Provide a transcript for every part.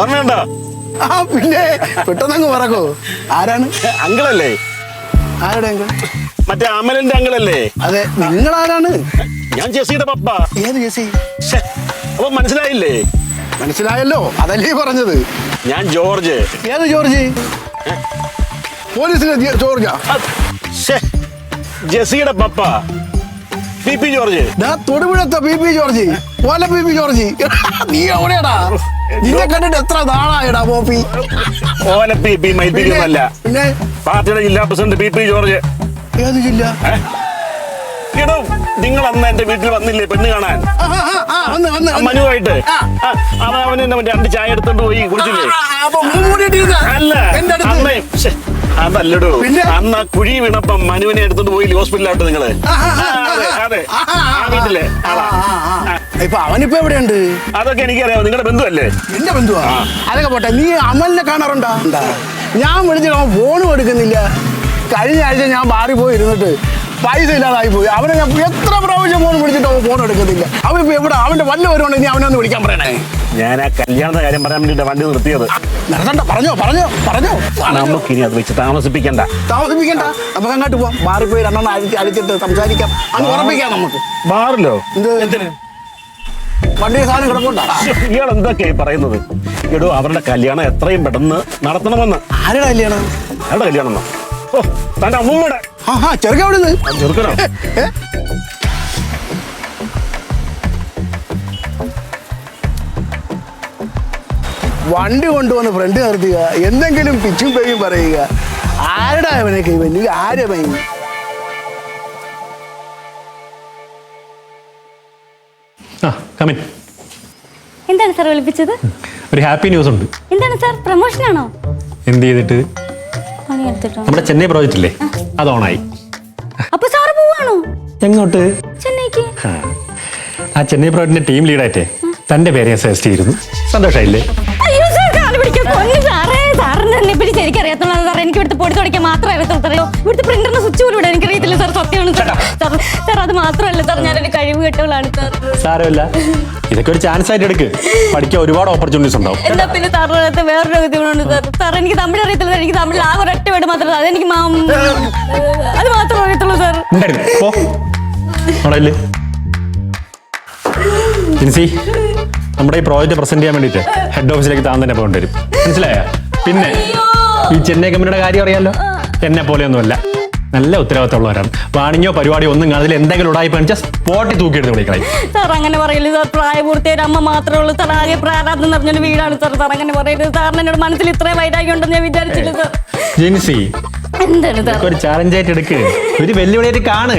ഓർമ്മയുണ്ടോ? ആ പിന്നെ പെട്ടെന്നങ്ങ് പറക്കോ. ആരാണ്? അങ്കിളല്ലേ? ആരുടെ അങ്കിൾ? മറ്റേ അമലിന്റെ അങ്കിളല്ലേ? അതെ നിങ്ങൾ ആരാണ് ഞാൻ ജെസിയുടെ പപ്പ. ഏത് ജെസി അപ്പൊ മനസ്സിലായില്ലേ? മനസ്സിലായല്ലോ അതല്ലേ പറഞ്ഞത്. ഞാൻ ജോർജ്. ഏത് ജോർജ്? പോലീസിലെ ജോർജാ. ജെസിയുടെ പപ്പ. P P George. തൊടുപുഴത്തെ P P George. പോലെ പി പി ജോർജ്. നീ എവിടെയാടാ? നിന്നെ കണ്ടിട്ട് എത്ര നാളായടാ പോപ്പി? ഓല പി പി മൈപ്പിക്കുന്നല്ല പിന്നെ പാർട്ടിയുടെ ജില്ലാ പ്രസിഡന്റ് പി പി ജോർജ്. ഏത് ജില്ല? എടോ നിങ്ങൾ അന്ന് എന്റെ വീട്ടിൽ വന്നില്ലേ പെണ്ണ് കാണാൻ. മനുവായിട്ട്. അവൻ അവൻ എന്നെ രണ്ട് ചായ എടുത്തോണ്ട് പോയി കുടിച്ചില്ലേ? അല്ല ശ്ശെ, അതല്ലടോ? അന്ന് ആ കുഴി വീണപ്പം മനുവിനെ എടുത്തോണ്ട് പോയി ഹോസ്പിറ്റലിലായിട്ട് നിങ്ങൾ. അതെ ആ, വീട്ടിലെ. ഇപ്പൊ അവനിപ്പോ എവിടെയുണ്ട്? അതൊക്കെ എനിക്കറിയാം. നിങ്ങളുടെ ബന്ധുവല്ലേ? എന്റെ ബന്ധുവാ? അതൊക്കെ പോട്ടെ. നീ അമലിനെ കാണാറുണ്ടാ? ഞാൻ വിളിച്ചിട്ട് അവൻ ഫോണും എടുക്കുന്നില്ല. കഴിഞ്ഞ ആഴ്ച ഞാൻ മാറി പോയി ഇരുന്നിട്ട് പൈസ ഇല്ലാതായി പോയി. അവനെ ഞാൻ എത്ര പ്രാവശ്യം ഫോൺ വിളിച്ചിട്ട് അവൻ ഫോൺ എടുക്കുന്നില്ല. അവൻ ഇപ്പൊ എവിടെ? അവന്റെ വല്ല വരുവാണെങ്കിൽ നീ അവനെ ഒന്ന് വിളിക്കാൻ പറയണേ. ഞാൻ ആ കല്യാണത്തെ കാര്യം പറയാൻ വേണ്ടിട്ട് വണ്ടി നിർത്തിയത്. നടത്തണ്ട പറഞ്ഞോ പറഞ്ഞോ പറഞ്ഞോ നമുക്ക് നമുക്കിനി അത് വെച്ച് താമസിപ്പിക്കണ്ട. താമസിപ്പിക്കണ്ട. നമുക്ക് അങ്ങോട്ട് പോവാം. ബാറിൽ പോയി രണ്ടെണ്ണം അഴിച്ച് അഴിച്ചിട്ട് സംസാരിക്കാം. അങ്ങ് ഉറപ്പിക്കാം നമുക്ക്. ബാറിലോ? എന്ത്? വണ്ടി സാധനം കിടപ്പുണ്ടാ? ഇയാൾ എന്തൊക്കെയായി പറയുന്നത്? എടോ അവരുടെ കല്യാണം എത്രയും പെട്ടെന്ന് നടത്തണമെന്ന്. ആരുടെ കല്യാണം? ആരുടെ കല്യാണം? ഓ തന്റെ അമ്മൂമ്മയുടെ. ആ ആ ചെറുക്ക വണ്ടി കൊണ്ടുവന്ന് ഫ്രണ്ട് നിർത്തുക എന്തെങ്കിലും പിച്ചും പേയും പറയുക. ആരുടെ അവനെ ഇവൻ ഇത് ആരെ കമിൻ എന്താണ് സാർ വിളിപ്പിച്ചത്? ഒരു ഹാപ്പി ന്യൂസ് ഉണ്ട്. എന്താണ് സാർ പ്രൊമോഷൻ ആണോ? എന്ത് ചെയ്തിട്ട്? നമ്മുടെ ചെന്നൈ പ്രോജക്റ്റ് ഇല്ലേ? അത് ഓണായി അപ്പൊ സാറ് പോവാണോ? എങ്ങോട്ട്? ചെന്നൈക്ക്. ആ. ആ ചെന്നൈ പ്രോജക്റ്റിന്റെ ടീം ലീഡായിട്ടേ തന്റെ പേര് ഞാൻ സജസ്റ്റ് ചെയ്തിരുന്നു. സന്തോഷമായില്ലേ അറിയാത്തുള്ള സാർ എനിക്ക് ഇവിടുത്തെ പൊടി തുടക്കാൻ മാത്രമേ അറിയത്തുള്ളൂ ഇവിടുത്തെ പ്രിന്ററിന് സ്വിച്ച് പോലും ഇവിടെ എനിക്ക് അറിയത്തില്ല സാർ സത്യമാണ് സാർ. സാർ അത് മാത്രമല്ല സാർ ഞാനൊരു കഴിവ് കെട്ടവളാണ് സാർ. സാരമില്ല. ഇതൊക്കെ ഒരു ചാൻസ് ആയിട്ട് എടുക്ക്. പഠിക്കാൻ ഒരുപാട് ഓപ്പർച്യൂണിറ്റീസ് ഉണ്ടാവും. എന്താ പിന്നെ സാറിനകത്ത് വേറൊരു ഗതികളുണ്ട് സാർ. സാർ എനിക്ക് തമിഴ് അറിയത്തില്ല സാർ. എനിക്ക് തമിഴ് ഒരു ഒരൊറ്റ വേട് മാത്രമേ അതെനിക്ക് അത് മാത്രമേ അറിയത്തുള്ളൂ സാർ. ഉണ്ടായിരുന്നു ജിൻസി നമ്മുടെ ഈ പ്രോജക്റ്റ് പ്രസന്റ് ചെയ്യാൻ വേണ്ടിയിട്ട് ഹെഡ് ഓഫീസിലേക്ക് താൻ തന്നെ പോകേണ്ടി വരും. മനസ്സിലായ? പിന്നെ ഈ ചെന്നൈ കമ്പനിയുടെ കാര്യം അറിയാലോ? എന്നെ പോലെയൊന്നുമല്ല. നല്ല ഉത്തരവാദിത്തമുള്ളവരാണ്. വാണിഞ്ഞോ പരിപാടി ഒന്നും കാണാതിൽ എന്തെങ്കിലും ഉടായി പണിച്ചാൽ സ്പോട്ടിൽ തൂക്കിയെടുത്ത് വിളിക്കണേ. സാർ അങ്ങനെ പറയില്ല സാർ പ്രായപൂർത്തിയായ അമ്മ മാത്രമേ ഉള്ളൂ. സാർ ആകെ പ്രാരാബ്ദം നിറഞ്ഞൊരു വീടാണ് സാർ സാർ അങ്ങനെ പറയരുത്. സാറിന് എന്നോട് മനസ്സിൽ ഇത്രയും വൈരാഗ്യം ഉണ്ടെന്ന് ഞാൻ വിചാരിച്ചില്ല സാർ ജിൻസി ഒരു ചാലഞ്ച് ആയിട്ട് എടുക്ക്. ഒരു വെല്ലുവിളിയായിട്ട് കാണ്.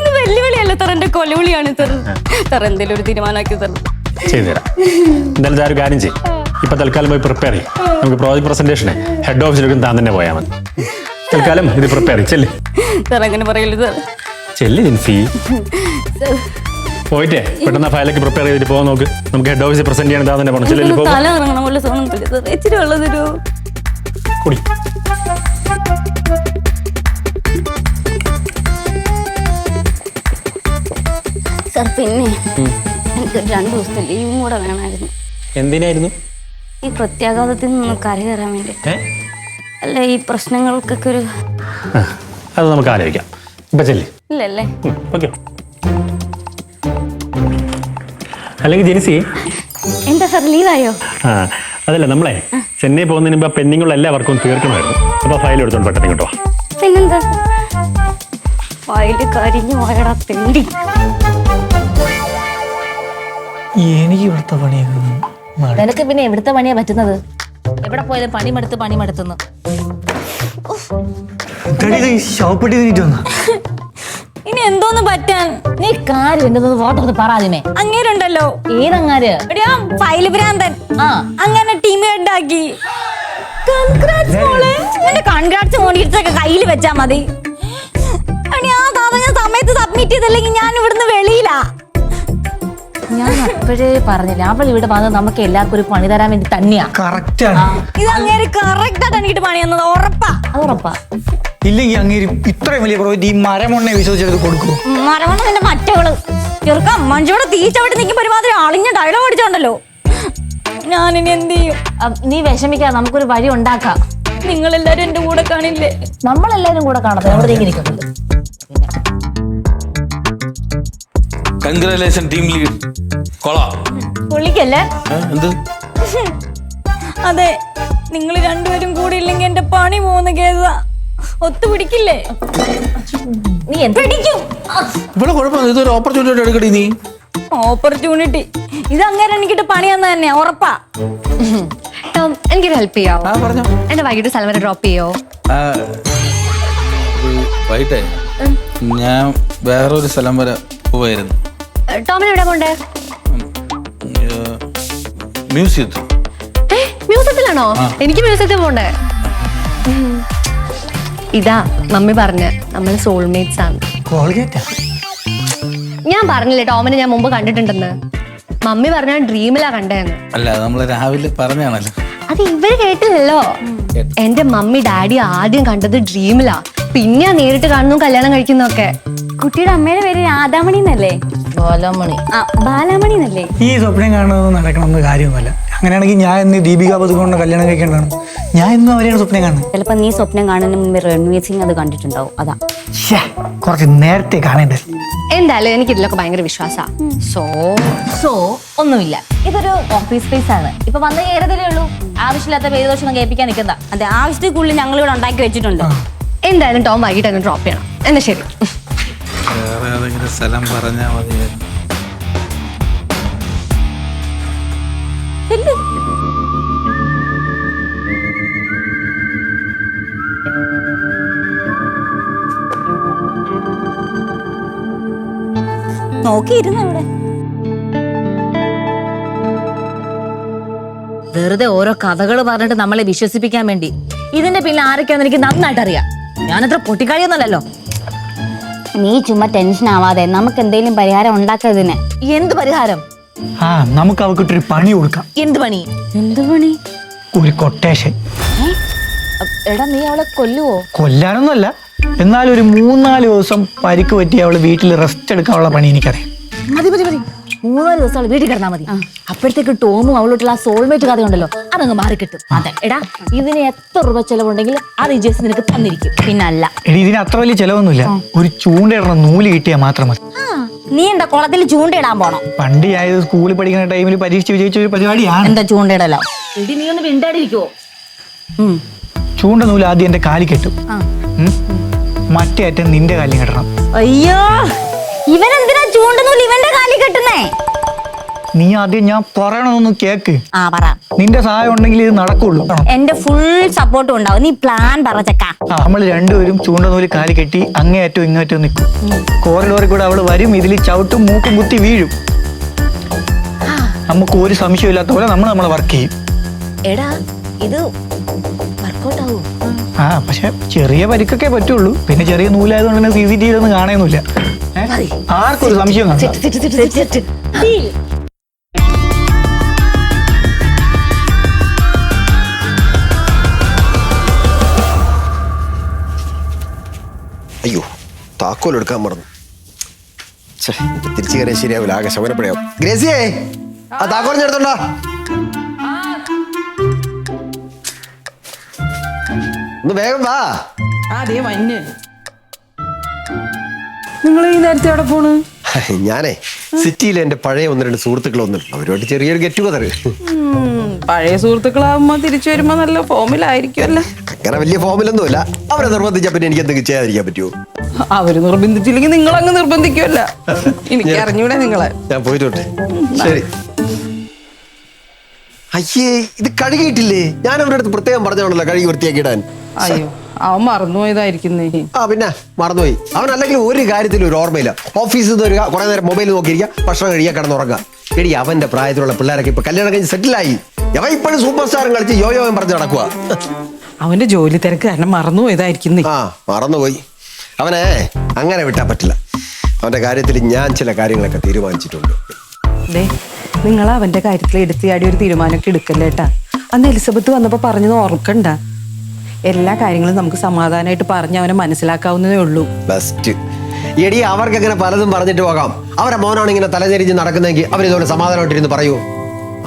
ഇത് വെല്ലുവിളിയല്ല സാർ എന്റെ കൊലവിളിയാണ് സാർ സാർ എന്തെങ്കിലും ഒരു തീരുമാനമാക്കി സാർ ചെയ്തുതരാം. എന്തായാലും സാർ കാര്യം ചെയ്യും. ഇപ്പൊ തൽക്കാലം പോയി പ്രിപ്പയർ ചെയ്യും. നമുക്ക് പ്രോജക്ട് പ്രസന്റേഷന് ഹെഡ് ഓഫീസിലേക്കും താൻ തന്നെ പോയാൽ മതി. തൽക്കാലം ഇത് പ്രിപ്പയർ ചെയ്യും. ചെല്ല്. സാർ അങ്ങനെ പറയില്ല സാർ ചെല്ല് ജിൻസി പോയിട്ടേ. പെട്ടെന്ന് ഫയലൊക്കെ പ്രിപ്പയർ ചെയ്തിട്ട് പോകാൻ നോക്ക്. നമുക്ക് ഹെഡ് ഓഫീസിൽ പ്രസന്റ് ചെയ്യാൻ താൻ തന്നെ പോകണം ചെല്ലിൽ പോകും കുടി. സാർ പിന്നെ എനിക്ക് രണ്ടു ദിവസത്തെ ലീവും കൂടെ വേണമായിരുന്നു. എന്തിനായിരുന്നു? ഈ പ്രത്യാഘാതത്തിൽ നിന്ന് കരകയറാൻ വേണ്ടി? അല്ല ഈ പ്രശ്നങ്ങൾക്കൊക്കെ ഒരു അത് നമുക്ക് ആലോചിക്കാം. ഇപ്പൊ ചെല്ല്. ഇല്ലല്ലേ? ഓക്കെ. അല്ലെങ്കിൽ ജെനിസി. എന്താ സാർ ലീവായോ? ആ അതല്ല നമ്മളെ ചെന്നൈ പോകുന്നതിന് മുമ്പ് പെൻഡിങ്ങുള്ള എല്ലാ വർക്കും തീർക്കണമായിരുന്നു. അപ്പൊ ഫയൽ എടുത്തോണ്ട് പെട്ടെന്ന് കേട്ടോ പിന്നെന്താ? ഫയൽ കരിഞ്ഞു പോയടാ തെണ്ടി എനിക്ക് ഇവിടുത്തെ പണിയൊക്കെ. നിനക്ക് പിന്നെ എവിടുത്തെ പണിയാ പറ്റുന്നത്? എവിടെ പോയാലും പണി മടുത്ത് പണി മടുത്തുന്നു ഇതെടി ഇത് ഈ ഷോപ്പിട്ട് തിന്നിട്ട് വന്നാ? ഇനി എന്തോന്ന് പറ്റാൻ? നീ കാര്യം എന്തെന്ന് ഫോട്ടോ പറ ആദ്യമേ. അങ്ങേരുണ്ടല്ലോ. ഏതങ്ങാര്? ഫയൽ ഭ്രാന്തൻ. ആ. അങ്ങനെ ടീം ഹെഡ് ആക്കി. കൺഗ്രാറ്റ്സ് മോളെ. എന്റെ കൺഗ്രാറ്റ്സ് മോണിറ്റൊക്കെ കയ്യിൽ വെച്ചാ മതി. ആ സമയത്ത് സബ്മിറ്റ് ചെയ്തില്ലെങ്കിൽ ഞാൻ ഇവിടുന്ന് വെളിയിലാ. ഞാൻ അപ്പോഴേ പറഞ്ഞില്ല അവൾ ഇവിടെ വന്നത് നമുക്ക് എല്ലാവർക്കും ഒരു പണി തരാൻ വേണ്ടി തന്നെയാ. കറക്റ്റ് ആണ്. ഇത് അങ്ങേര് കറക്റ്റ് ആയിട്ട് എനിക്ക് പണി തന്നത് ഉറപ്പാ. അത് ഉറപ്പാ. ഇല്ലെങ്കിൽ അങ്ങേര് ഇത്രയും വലിയ പ്രോജക്റ്റ് ഈ മരമൊണ്ണെ വിശ്വസിച്ചെടുത്ത് കൊടുക്കൂ മരവണ്ണ നിന്റെ മറ്റവൾ. ചെറുക്ക മഞ്ചോടെ തീച്ചവിട്ട് നിൽക്കുമ്പോ ഒരുമാതിരി അളിഞ്ഞ ഡയലോഗ് അടിച്ചോണ്ടല്ലോ. ഇനി എന്ത് ചെയ്യും? നീ വിഷമിക്കാ നമുക്കൊരു വഴി ഉണ്ടാക്കാം. നിങ്ങളെല്ലാരും എന്റെ കൂടെ കാണില്ലേ? നമ്മളെല്ലാരും കൂടെ കാണാം അവിടെ നീങ്ങി നിൽക്കുന്നുണ്ട് കൺഗ്രാലേഷൻ ടീം ലീഡ് കൊളാം പൊള്ളിക്കല്ലേ? എന്ത്? അതെ നിങ്ങൾ രണ്ടുപേരും കൂടി ഇല്ലെങ്കിൽ എന്റെ പണി പോകുന്ന കേസാ ഒത്തുപിടിക്കില്ലേ? നീ എന്ത് പിടിക്കും? ഇവിടെ കുഴപ്പമില്ല ഇതൊരു ഓപ്പർച്യൂണിറ്റി എടുക്കടി നീ. ഓപ്പർച്യൂണിറ്റി ഇത് അങ്ങനെ എനിക്കിട്ട് പണി തന്ന തന്നെ ഉറപ്പാ. ടോം എനിക്കൊരു ഹെൽപ്പ് ചെയ്യാവോ പറഞ്ഞോ. എന്നെ വൈകിട്ട് സ്ഥലം വരെ ഡ്രോപ്പ് ചെയ്യോ? വൈകിട്ടേ. ഞാൻ വേറൊരു സ്ഥലം വരെ പോവായിരുന്നു. ടോമിന് എവിടെ പോണ്ടേ? മ്യൂസിയത്തിൽ. മ്യൂസിയത്തിലാണോ? എനിക്ക് മ്യൂസിയത്തിൽ പോണ്ടേ. ഇതാ മമ്മി പറഞ്ഞ നമ്മൾ സോൾമേറ്റ്സ് ആണ്. കോൾഗേറ്റാ? ഞാൻ പറഞ്ഞില്ലേ ടോമിനെ ഞാൻ മുമ്പ് കണ്ടിട്ടുണ്ടെന്ന്? മമ്മി പറഞ്ഞ ഡ്രീമിലാ കണ്ടേന്ന്. അല്ല നമ്മൾ രാവിലെ പറഞ്ഞാണല്ലോ അത് ഇവർ കേട്ടില്ലല്ലോ. എന്റെ മമ്മി ഡാഡി ആദ്യം കണ്ടത് ഡ്രീമിലാ പിന്നെ നേരിട്ട് കാണുന്നു കല്യാണം കഴിക്കുന്നൊക്കെ. കുട്ടിയുടെ അമ്മയുടെ പേര് രാധാമണി എന്നല്ലേ ഗോലമണി ആ ബാലാമണി എന്നല്ലേ ഈ സ്വപ്നം കാണുന്നത് നടക്കണമെന്ന് കാര്യമൊന്നുമല്ല. അങ്ങനെയാണെങ്കിൽ ഞാൻ ഇന്ന് ദീപിക പതുകൊണ്ട് കല്യാണം കഴിക്കേണ്ടതാണ് ഞാൻ ഇന്നും അവരെയാണ് സ്വപ്നം കാണുന്നത്. ചിലപ്പോ നീ സ്വപ്നം കാണുന്ന മുമ്പ് രൺവീർ സിംഗ് അത് കണ്ടിട്ടുണ്ടാവും. അതാ. ശ്ശേ, കുറച്ച് നേരത്തെ കാണേണ്ടത് എന്തായാലും എനിക്ക് ഇതിലൊക്കെ ഭയങ്കര വിശ്വാസമാണ് സോ സോ ഒന്നുമില്ല. ഇതൊരു ഓഫീസ് സ്പേസ് ആണ്. ഇപ്പൊ വന്ന് കയറതല്ലേ ഉള്ളൂ. ആവശ്യമില്ലാത്ത പേര് ദോഷം കേൾപ്പിക്കാൻ നിൽക്കുന്ന അതെ ആവശ്യത്തിനുള്ളിൽ ഞങ്ങൾ ഇവിടെ ഉണ്ടാക്കി വെച്ചിട്ടുണ്ട്. എന്തായാലും ടോം വൈകിട്ട് അങ്ങ് ഡ്രോപ്പ് ചെയ്യണം. എന്നാ ശരി. വേറെ ഏതെങ്കിലും സ്ഥലം പറഞ്ഞാൽ മതിയായിരുന്നു. നോക്കിയിരുന്നു അവിടെ? വെറുതെ ഓരോ കഥകൾ പറഞ്ഞിട്ട് നമ്മളെ വിശ്വസിപ്പിക്കാൻ വേണ്ടി. ഇതിന്റെ പിന്നെ ആരൊക്കെയാന്ന് എനിക്ക് നന്നായിട്ട് അറിയാം ഞാനത്ര പൊട്ടിക്കാളിയൊന്നുമല്ലല്ലോ. നീ ചുമ്മാ ടെൻഷൻ ആവാതെ നമുക്ക് എന്തെങ്കിലും പരിഹാരം ഉണ്ടാക്കതിന് എന്ത് പരിഹാരം? ആ നമുക്ക് അവക്കിട്ടൊരു പണി കൊടുക്കാം. എന്ത് പണി? എന്ത് പണി? ഒരു കൊട്ടേഷൻ എടാ നീ അവളെ കൊല്ലുവോ? കൊല്ലാനൊന്നുമല്ല. എന്നാലും ഒരു മൂന്നാൽ ദിവസം പരിക്ക് പറ്റി അവൾ വീട്ടിൽ റെസ്റ്റ് എടുക്കാനുള്ള പണി എനിക്കറിയാം. മതി മതി മതി. മൂന്നാൽ ദിവസം അവൾ വീട്ടിൽ കിടന്നാൽ മതി. അപ്പോഴത്തേക്ക് ടോമും അവളോട്ടുള്ള ആ സോൾമേറ്റ് കഥയുണ്ടല്ലോ അതങ്ങ് മാറിക്കിട്ടും. അതെ. എടാ ഇതിന് എത്ര രൂപ ചെലവുണ്ടെങ്കിൽ അത് ഈ ജേസ് നിനക്ക് തന്നിരിക്കും. പിന്നല്ല. എടി ഇതിന് അത്ര വലിയ ചെലവൊന്നുമില്ല. ഒരു ചൂണ്ടയിടണ നൂൽ കിട്ടിയാൽ മാത്രം മതി. നീ എന്താ കുളത്തിൽ ചൂണ്ടയിടാൻ പോണോ? പണ്ട് ഞാൻ ഇത് സ്കൂളിൽ പഠിക്കുന്ന ടൈമിൽ പരീക്ഷ വിജയിച്ച ഒരു പരിപാടിയാണ്. എന്താ ചൂണ്ടയിടലോ? എടി നീ ഒന്ന് മിണ്ടാടിരിക്കുവോ ചൂണ്ട നൂൽ ആദ്യം എന്റെ കാലി കെട്ടും. മറ്റേ അറ്റം നിന്റെ കാലിൽ കെട്ടണം. അയ്യോ. ഇവൻ എന്തിനാ ചൂണ്ടുന്നൂൽ ഇവന്റെ കാലി കെട്ടുന്നേ? നീ ആദ്യം ഞാൻ പറയണമെന്ന് കേക്ക്. ആ പറ. നിന്റെ സഹായം ഉണ്ടെങ്കിൽ ഇത് നടക്കുള്ളൂ. എന്റെ ഫുൾ സപ്പോർട്ടും ഉണ്ടാവും. നീ പ്ലാൻ പറ ചക്ക. നമ്മൾ രണ്ടുപേരും ചൂണ്ടനൂൽ കാലി കെട്ടി അങ്ങേയറ്റവും ഇങ്ങേറ്റവും നിൽക്കും. കോറിഡോറിൽ കൂടെ അവൾ വരും ഇതിൽ ചവിട്ടും മൂക്കും കുത്തി വീഴും. നമുക്ക് ഒരു സംശയമില്ലാത്ത പോലെ നമ്മൾ നമ്മളെ വർക്ക് ചെയ്യും. എടാ ഇത് ആ പക്ഷെ ചെറിയ പരിക്കൊക്കെ പറ്റുള്ളൂ. പിന്നെ ചെറിയ നൂലായതുകൊണ്ട് തന്നെ സി സി ടി വിയിലൊന്നും കാണുന്നില്ല. ആർക്കും ഒരു സംശയം അയ്യോ താക്കോൽ എടുക്കാൻ മറന്നു. തിരിച്ചു കയറിയാൽ ശരിയാവില്ല ആകെ ശമനപ്പെടയാവും. ഗ്രേസിയേ ആ താക്കോൽ ഒന്ന് വേഗം വാ. അതേ മഞ്ഞ് നിങ്ങൾ ഈ നേരത്തെ എവിടെ പോണ്? ഞാനേ സിറ്റിയിലെ എന്റെ പഴയ ഒന്ന് രണ്ട് സുഹൃത്തുക്കൾ വന്നിട്ടുണ്ട്. അവരുമായിട്ട് ചെറിയൊരു ഗെറ്റ് ടുഗദർ പഴയ സുഹൃത്തുക്കളാവുമ്പോ തിരിച്ചു വരുമ്പോ നല്ല ഫോമിലായിരിക്കുമല്ലേ അങ്ങനെ വലിയ ഫോമിലൊന്നുമില്ല അവരെ നിർബന്ധിച്ചാ പിന്നെ എനിക്ക് എന്തെങ്കിലും ചെയ്യാതിരിക്കാൻ പറ്റുമോ അവർ നിർബന്ധിച്ചില്ലെങ്കിൽ നിങ്ങൾ അങ്ങ് നിർബന്ധിക്കുമല്ല എനിക്ക് അറിഞ്ഞൂടെ നിങ്ങളെ. ഞാൻ പോയിട്ടോട്ടെ ശരി. അയ്യേ ഇത് കഴുകിയിട്ടില്ലേ? ഞാൻ അവരുടെ അടുത്ത് പ്രത്യേകം പറഞ്ഞാണല്ലോ കഴുകി വൃത്തിയാക്കിയിടാൻ. അയ്യോ അവൻ മറന്നുപോയതായിരിക്കുന്നേ ആ പിന്നെ മറന്നുപോയി. അവൻ അല്ലെങ്കിൽ ഒരു കാര്യത്തിലും ഒരു ഓർമ്മയില്ല. ഓഫീസിൽ നിന്ന് വരിക കുറെ നേരം മൊബൈൽ നോക്കിയിരിക്കുക ഭക്ഷണം കഴിക്കുക കിടന്നുറങ്ങുക എടി അവന്റെ പ്രായത്തിലുള്ള പിള്ളേരൊക്കെ ഇപ്പൊ കല്യാണം കഴിഞ്ഞ് സെറ്റിലായി അവൻ ഇപ്പോഴും സൂപ്പർ സ്റ്റാറും കളിച്ച് യോയോ പറഞ്ഞ് നടക്കുക അവന്റെ ജോലി തിരക്ക് കാരണം മറന്നുപോയതായിരിക്കുന്നേ ആ മറന്നുപോയി. അവനെ അങ്ങനെ വിട്ടാൻ പറ്റില്ല. അവന്റെ കാര്യത്തിൽ ഞാൻ ചില കാര്യങ്ങളൊക്കെ തീരുമാനിച്ചിട്ടുണ്ട്. ദേ നിങ്ങൾ അവന്റെ കാര്യത്തിൽ എടുത്തിയാടി ഒരു തീരുമാനമൊക്കെ എടുക്കല്ലേട്ടാ അന്ന് എലിസബത്ത് വന്നപ്പോ പറഞ്ഞത് ഓർക്കണ്ട. എല്ലാ കാര്യങ്ങളും നമുക്ക് സമാധാനമായിട്ട് പറഞ്ഞ് അവനെ മനസ്സിലാക്കാവുന്നതേ ഉള്ളൂ. ബെസ്റ്റ് എടി അവർക്ക് അങ്ങനെ പലതും പറഞ്ഞിട്ട് പോകാം. അവരെ മോനാണ് ഇങ്ങനെ തലതിരിഞ്ഞ് നടക്കുന്നെങ്കിൽ അവരിതുപോലെ സമാധാനമായിട്ടിരുന്ന് പറയൂ.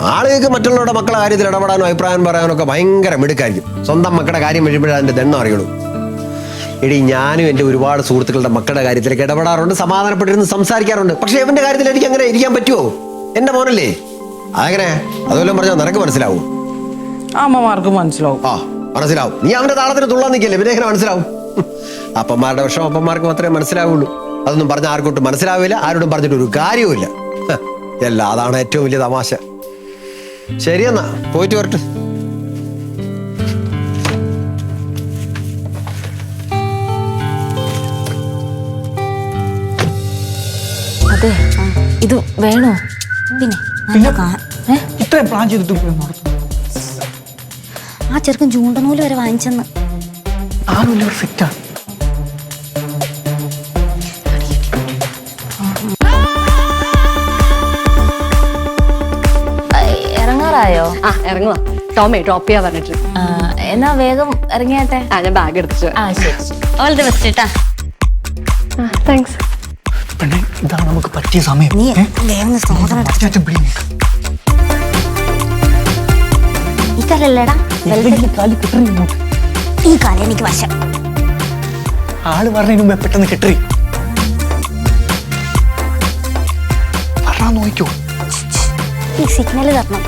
ആളുകൾക്ക് മറ്റുള്ളവരുടെ മക്കളെ കാര്യത്തിൽ ഇടപെടാനും അഭിപ്രായം പറയാനും ഒക്കെ ഭയങ്കര മിടുക്കായിരിക്കും. സ്വന്തം മക്കളുടെ കാര്യം വരുമ്പോഴേ അതിന്റെ ദണ്ണം അറിയുള്ളൂ. എടി ഞാനും എന്റെ ഒരുപാട് സുഹൃത്തുക്കളുടെ മക്കളുടെ കാര്യത്തിലേക്ക് ഇടപെടാറുണ്ട് സമാധാനപ്പെട്ടിരുന്ന് സംസാരിക്കാറുണ്ട്. പക്ഷെ ഇവന്റെ കാര്യത്തിൽ എനിക്ക് അങ്ങനെ ഇരിക്കാൻ പറ്റുമോ എന്റെ മോനല്ലേ? അതങ്ങനെ? അതുപോലെ പറഞ്ഞാൽ നിനക്ക് മനസ്സിലാവും. അമ്മമാർക്കും മനസ്സിലാവും. ആ. മനസ്സിലാവും. നീ അവന്റെ താളത്തിന് തുള്ളാൻ നിൽക്കില്ല? പിന്നെ എങ്ങനെ മനസ്സിലാവും. അപ്പന്മാരുടെ വിഷം അപ്പന്മാർക്ക് മാത്രമേ മനസ്സിലാവുള്ളൂ. അതൊന്നും പറഞ്ഞ ആർക്കൊട്ടും മനസ്സിലാവില്ല ആരോടും പറഞ്ഞിട്ട് ഒരു കാര്യവുമില്ല. ഹ, എല്ലാം അതാണ് ഏറ്റവും വലിയ തമാശ. ശരിയെന്നാ പോയിട്ട് വരട്ടെ. അതെ ഇത് വേണോ? പിന്നെ? ഇത്രയും പ്ലാൻ ചെയ്തിട്ട് ആ ചെറുക്കൻ ചൂണ്ടനൂൽ വരെ വാങ്ങിച്ചെന്ന്. ആരുമില്ല ഒരു ഫിറ്റാണ് ഇറങ്ങാറായോ? ആ ഇറങ്ങുവാ. ടോമേ ഡ്രോപ്പ് ചെയ്യാ പറഞ്ഞിട്ട്. എന്നാ വേഗം ഇറങ്ങിയാട്ടെ? ആ ഞാൻ ബാഗ് എടുത്തിട്ട് ആ ശരി. ഓൾ ദി ബെസ്റ്റ് കേട്ടാ താങ്ക്സ് പെണ്ണെ ഇതാണ് നമുക്ക് പറ്റിയ സമയം. നീ? വേഗം സമാധാനം ഈ കാലല്ലേടാ ഈ കാലം എനിക്ക് വശം. ആൾ പറഞ്ഞതിന് മുമ്പേ പെട്ടെന്ന് കെട്ടറി. പറഞ്ഞാ നോക്കോ ഈ സിഗ്നൽ തരണം.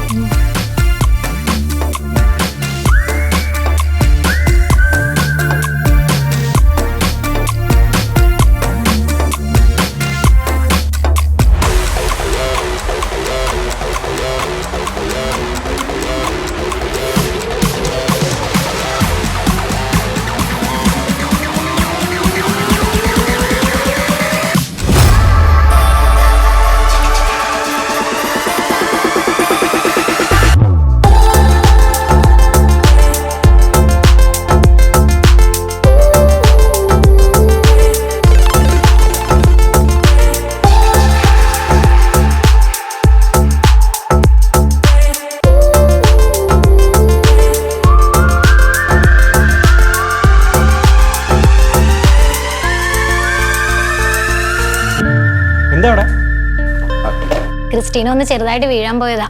ക്രിസ്റ്റീന ഒന്ന് ചെറുതായിട്ട് വീഴാൻ പോയതാ.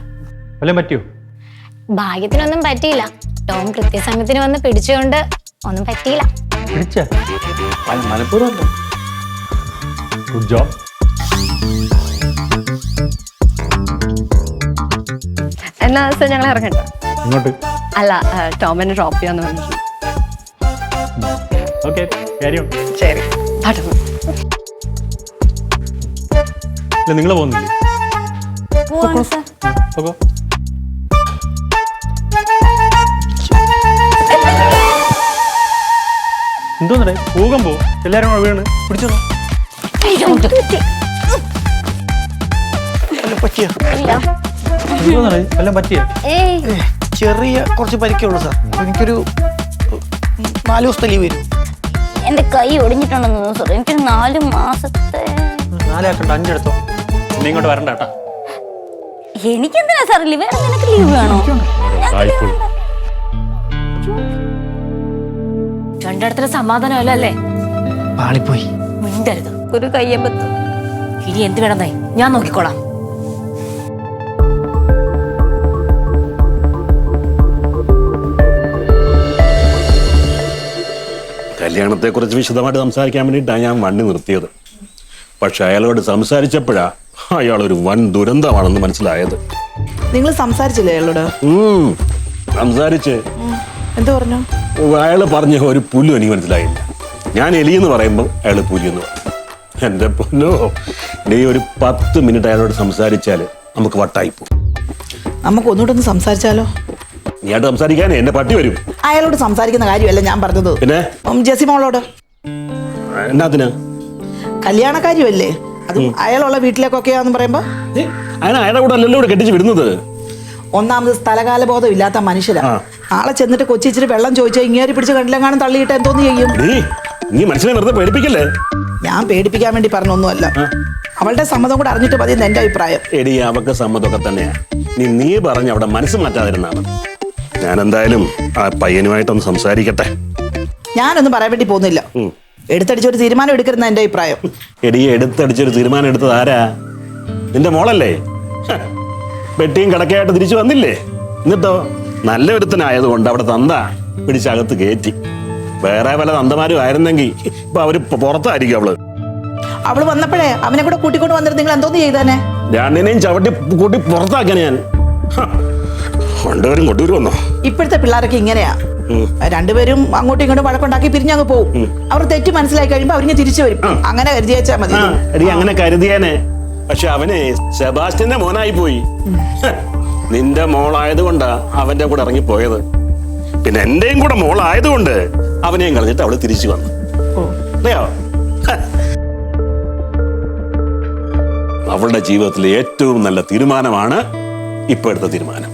വല്ലതും പറ്റിയോ? ഭാഗ്യത്തിനൊന്നും പറ്റിയില്ല. ടോം കൃത്യസമയത്തിന് വന്ന് പിടിച്ചുകൊണ്ട് ഒന്നും പറ്റിയില്ല. പിടിച്ച? ഗുഡ് ജോബ് എന്നാ സർ ഞങ്ങൾ ഇറങ്ങട്ടെ. ഇങ്ങോട്ട്. അല്ല ടോമിനെ ഡ്രോപ്പ് ചെയ്യാന്ന് പറഞ്ഞിട്ട് ഓക്കെ ശരി. നിങ്ങൾ പോകുന്നില്ലേ? പോവാണ് സർ പോകോ എന്തോന്നടേ ഭൂകമ്പോ എല്ലാരും കൂടെ വീണ്. പിടിച്ചോ പറ്റിയ? എന്തോന്നടേ? എല്ലാം പറ്റിയേ? ഏയ്. ചെറിയ കുറച്ച് പരിക്കേ ഉള്ളൂ സാർ എനിക്കൊരു നാല് ദിവസത്തെ ലീവ് വരും. എന്റെ കൈ ഒടിഞ്ഞിട്ടുണ്ടെന്ന് തോന്നുന്നു സാർ. എനിക്കൊരു നാല് മാസത്തെ നാലാക്കണ്ട അഞ്ചെടുത്തോ. നീ ഇങ്ങോട്ട് വരണ്ട കേട്ടാ. എനിക്കെന്തിനാ സാർ ലീവ് വേണം? നിനക്ക് ലീവ് വേണോ രണ്ടിടത്തിന് സമാധാനമല്ല അല്ലേ? പാളിപ്പോയി. മിണ്ടരുത്. ഒരു കയ്യപ്പത്ത് ഇനി എന്ത് വേണമെന്നായി ഞാൻ നോക്കിക്കോളാം. കല്യാണത്തെ കല്യാണത്തെക്കുറിച്ച് വിശദമായിട്ട് സംസാരിക്കാൻ വേണ്ടിയിട്ടാണ് ഞാൻ വണ്ടി നിർത്തിയത്. പക്ഷെ അയാളോട് സംസാരിച്ചപ്പോഴാ അയാൾ ഒരു വൻ ദുരന്തമാണെന്ന് മനസ്സിലായത്. നിങ്ങൾ സംസാരിച്ചില്ലേ അയാളോട്? ഉം, സംസാരിച്ച്. എന്ത് പറഞ്ഞു? അയാൾ പറഞ്ഞ ഒരു പുല്ലും എനിക്ക് മനസ്സിലായില്ല. ഞാൻ എലി എന്ന് പറയുമ്പോൾ അയാൾ പുലി എന്ന് പറയും എന്റെ പൊന്നോ നീ ഒരു പത്ത് മിനിറ്റ് അയാളോട് സംസാരിച്ചാൽ നമുക്ക് വട്ടായി വട്ടായിപ്പോ നമുക്ക് ഒന്നുകൂടെ ഒന്ന് സംസാരിച്ചാലോ? നീയായിട്ട് സംസാരിക്കാൻ എന്റെ പട്ടി വരും. അയാളോട് സംസാരിക്കുന്ന കാര്യമല്ല ഞാൻ പറഞ്ഞത്. പിന്നെ? ഉം, ജെസി മോളോട് എന്നാത്തിനാ കല്യാണക്കാരിയല്ലേ? അതും അയാളുള്ള വീട്ടിലേക്കൊക്കെയാന്ന് പറയുമ്പോ അയാൾ അയാളുടെ കൂടെ അല്ലല്ലോ ഇവിടെ കെട്ടിച്ച് വിടുന്നത്? ഒന്നാമത് സ്ഥലകാല ബോധം ഇല്ലാത്ത മനുഷ്യരാ ആളെ ചെന്നിട്ട് കൊച്ചിച്ചിരി വെള്ളം ചോദിച്ചാൽ ഇങ്ങേരി പിടിച്ച് കണ്ടില്ലെങ്കിലും തള്ളിയിട്ട് എന്തോന്ന് ചെയ്യും? നീ മനുഷ്യനെ വെറുതെ പേടിപ്പിക്കല്ലേ? ഞാൻ പേടിപ്പിക്കാൻ വേണ്ടി പറഞ്ഞൊന്നുമല്ല. അവളുടെ സമ്മതം കൂടെ അറിഞ്ഞിട്ട് മതി എന്റെ അഭിപ്രായം. എടി അവക്ക് സമ്മതമൊക്കെ തന്നെയാ. നീ നീ പറഞ്ഞ അവിടെ മനസ്സ് മാറ്റാതിരുന്നാണ് ഞാൻ എന്തായാലും ആ പയ്യനുമായിട്ടൊന്ന് സംസാരിക്കട്ടെ. ഞാനൊന്നും പറയാൻ വേണ്ടി പോകുന്നില്ല. എടുത്തടിച്ചൊരു തീരുമാനം എടുക്കരുന്ന എന്റെ അഭിപ്രായം. എടി എടുത്തടിച്ചൊരു തീരുമാനം എടുത്തത് ആരാ? നിന്റെ മോളല്ലേ? പെട്ടിയും കടക്കയായിട്ട് തിരിച്ചു വന്നില്ലേ? എന്നിട്ടോ? നല്ല ഒരുത്തനായതുകൊണ്ട് അവിടെ തന്ത പിടിച്ചകത്ത് കയറ്റി വേറെ പല തന്തമാരും ആയിരുന്നെങ്കിൽ ഇപ്പൊ അവർ പുറത്തായിരിക്കും അവൾ. അവൾ വന്നപ്പോഴേ അവനെ കൂടെ കൂട്ടിക്കൊണ്ട് വന്നിട്ട് നിങ്ങൾ എന്തോന്ന് ചെയ്താനെ? രണ്ടിനെയും ചവിട്ടി കൂട്ടി പുറത്താക്കാൻ ഞാൻ. കൊണ്ടുവരും കൊണ്ടുവരും വന്നോ ഇപ്പോഴത്തെ പിള്ളേരൊക്കെ ഇങ്ങനെയാ. രണ്ടുപേരും അങ്ങോട്ടും ഇങ്ങോട്ടും വഴക്കുണ്ടാക്കി പിരിഞ്ഞങ്ങ് പോകും അവർ തെറ്റ് മനസ്സിലായി കഴിയുമ്പോ അവരിങ്ങനെ തിരിച്ചു വരും. അങ്ങനെ കരുതി വെച്ചാൽ മതി. എടി അങ്ങനെ കരുതിയേനെ. പക്ഷെ അവനെ സെബാസ്റ്റിന്റെ മോനായി പോയി. നിന്റെ മോളായത് കൊണ്ടാ അവന്റെ കൂടെ ഇറങ്ങിപ്പോയത്. പിന്നെ എന്റെയും കൂടെ മോളായതുകൊണ്ട് അവനെയും കളഞ്ഞിട്ട് അവൾ തിരിച്ചു വന്നു. അറിയോ. അവളുടെ ജീവിതത്തിലെ ഏറ്റവും നല്ല തീരുമാനമാണ് ഇപ്പോഴത്തെ തീരുമാനം.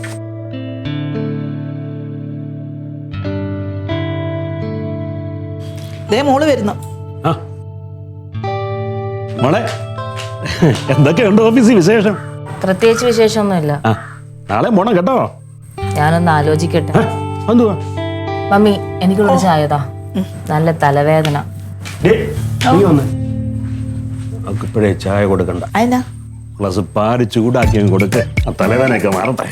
ദേ മോൾ വരുന്നു. മോളെ എന്തൊക്കെയുണ്ട് ഓഫീസിൽ വിശേഷം? പ്രത്യേകിച്ച് വിശേഷമൊന്നുമില്ല. നാളെ മോണം കേട്ടോ? ഞാനൊന്ന് ആലോചിക്കട്ടെ. എന്തുവാ? മമ്മി കുറച്ച് ആയതാ നല്ല തലവേദന. ഇപ്പോഴേ ചായ കൊടുക്കണ്ട. അതിനാ ഗ്ലാസ് പാരി ചൂടാക്കി കൊടുക്കേ കൊടുക്ക. ആ തലവേദനയൊക്കെ മാറട്ടെ.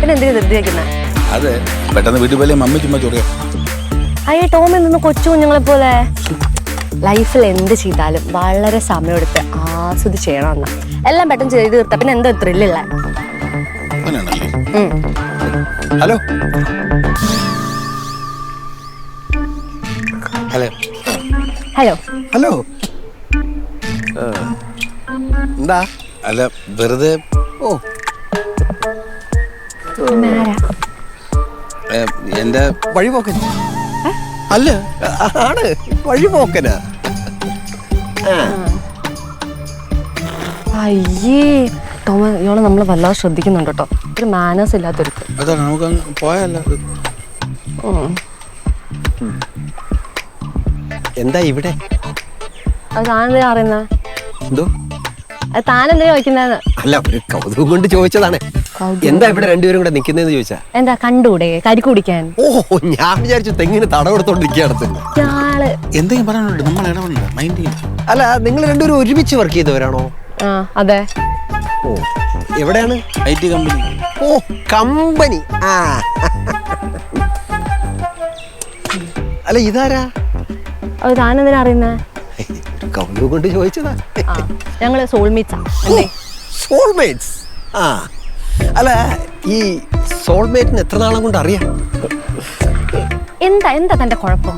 പിന്നെ എന്തിനാ ധൃതി വെക്കുന്നത് അതെ പെട്ടെന്ന് വീട്ടിൽ പോലെ മമ്മി ചുമ്മാ ചൊറിയാ അയ്യേ ടോം എന്നു കൊച്ചു കുഞ്ഞുങ്ങളെ പോലെ. ലൈഫിൽ എന്ത് ചെയ്താലും വളരെ സമയമെടുത്ത് ആസ്വദിച്ച് ചെയ്യണം എന്നാ. എല്ലാം പെട്ടെന്ന് ചെയ്ത് തീർത്ത. പിന്നെ എന്തോ ത്രില്ലില്ല? ഹലോ? ഹലോ? ഹലോ. ഹലോ? എന്താ? അല്ല വെറുതെ ഓ എന്റെ വഴിപോക്കൻ. അല്ല ആണ്. വഴിപോക്കനാ. അയ്യേ ടോമ ഇയാളെ നമ്മൾ വല്ലാതെ ശ്രദ്ധിക്കുന്നുണ്ട് കേട്ടോ. ഒരു മാനേഴ്സ് ഇല്ലാത്തൊരു അതാണ് നമുക്ക് അങ്ങ് എന്താ ഇവിടെ? അത് താനെന്തിനാ അറിയുന്നത് എന്തോ? അത് താനെന്തിനാ വയ്ക്കുന്നതെന്ന് അല്ല ഒരു കൗതുകം കൊണ്ട് ചോദിച്ചതാണ്. എന്താ ഇവിടെ രണ്ടുപേരും കൂടെ നിൽക്കുന്നതെന്ന് ചോദിച്ചാ? എന്താ കണ്ടൂടെ? കരി കുടിക്കാൻ. ഓ ഞാൻ വിചാരിച്ചു തെങ്ങിന് തട കൊടുത്തോണ്ടിരിക്കുകയാണ് ഇയാൾ. എന്തെങ്കിലും പറയാനുണ്ട്? നമ്മൾ ഇടപെടണ്ട. മൈൻഡ് ചെയ്യില്ല അല്ല നിങ്ങൾ രണ്ടുപേരും ഒരുമിച്ച് വർക്ക് ചെയ്തവരാണോ? ആ അതെ. ഓ എവിടെയാണ്? ഐ ടി കമ്പനി ഓ കമ്പനി. ആ. അല്ല ഇതാരാ? അത് താനെന്തിനാ അറിയുന്നേ? ഒരു കൗതുകം കൊണ്ട് ചോദിച്ചതാ. ആ ഞങ്ങൾ സോൾമീറ്റ്സാ എന്തേ സോൾമേറ്റ്സ് ആ. അല്ല ഈ സോൾമേറ്റിന് എത്ര നാളും കൊണ്ട് അറിയാം? എന്താ എന്താ തന്റെ കുഴപ്പം?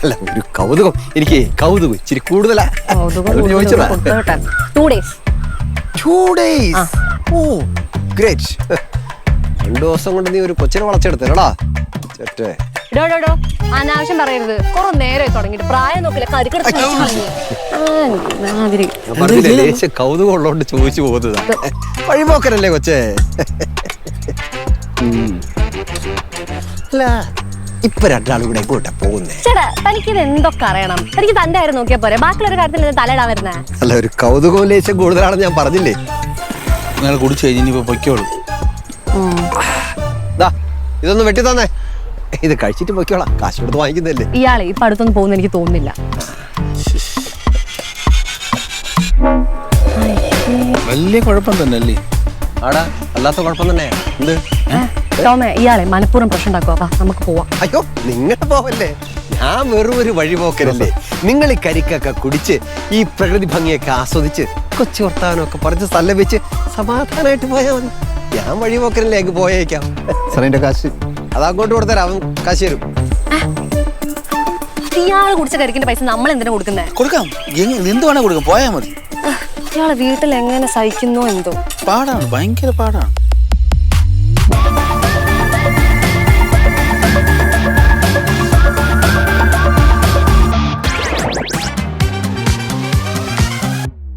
അല്ല ഒരു കൗതുകം. എനിക്ക് കൗതുകം ഇച്ചിരി കൂടുതലാ. ചോദിച്ചതാ. Two days two days oh great രണ്ടു ദിവസം കൊണ്ട് നീ ഒരു കൊച്ചിനെ വളച്ചെടുത്തല്ലടാ ചേട്ടേ ഡോ ഡോ ഡോ. അനാവശ്യം പറയരുത്. കുറെ നേരമായി തുടങ്ങിയിട്ട്. പ്രായം നോക്കില്ല. കൗതുകം. ഉള്ളതുകൊണ്ട് ചോദിച്ചു പോകുന്നത്. വഴിപോക്കരല്ലേ കൊച്ചേ? ഇപ്പൊ രണ്ടാളും കൂടെ കൂട്ടെ പോകുന്നേ? ചേട്ടാ ഇത് എന്തൊക്കെ അറിയണം? തനിക്ക് തന്റെ കാര്യം നോക്കിയാ പോരെ. ബാക്കിയുള്ള കാര്യത്തിൽ തലയിടാൻ വരുന്നേ. അല്ല ഒരു കൗതുകവും ലേശം കൂടുതലാണെന്ന് ഞാൻ പറഞ്ഞില്ലേ? നിങ്ങൾ കുടിച്ചു കഴിഞ്ഞിപ്പോ പൊയ്ക്കോളൂ. ദാ ഇതൊന്ന് വെട്ടി തന്നെ ഇത് കഴിച്ചിട്ട് പോയിക്കോളാം. കാശ് കൊടുത്ത് വാങ്ങിക്കുന്നല്ലേ ഇയാളെ ഇപ്പൊ അടുത്തൊന്നും പോകുന്ന എനിക്ക് തോന്നുന്നില്ല. വലിയ കുഴപ്പം തന്നെ അല്ലേ ആടാ അല്ലാത്ത കുഴപ്പം തന്നെ. എന്ത്? ടോമേ ഇയാളെ മനഃപൂർവം പ്രശ്നം ഉണ്ടാക്കുക വാ നമുക്ക് പോവാം. അയ്യോ നിങ്ങൾ പോവല്ലേ? ഞാൻ വെറും ഒരു വഴിപോക്കരല്ലേ നിങ്ങൾ ഈ കരിക്കൊക്കെ കുടിച്ച് ഈ പ്രകൃതി ഭംഗിയൊക്കെ ആസ്വദിച്ച് കൊച്ചു വർത്താനമൊക്കെ പറഞ്ഞ് സ്ഥലം വെച്ച് സമാധാനമായിട്ട് പോയാൽ മതി. ഞാൻ വഴിപോക്കരല്ലേ പോയേക്കാം. സാറിന്റെ കാശ് അത് അങ്ങോട്ട് കൊടുത്തരാം. അവൻ കാശ് തരും. ഇയാൾ കുടിച്ച കരിക്കിന്റെ പൈസ നമ്മൾ എന്തിനാ കൊടുക്കുന്നേ? കൊടുക്കാം. എങ്ങ- എന്ത് വേണേ കൊടുക്കാം. പോയാൽ മതി. ഇയാളെ വീട്ടിൽ എങ്ങനെ സഹിക്കുന്നോ എന്തോ? പാടാണ്. ഭയങ്കര പാടാണ്.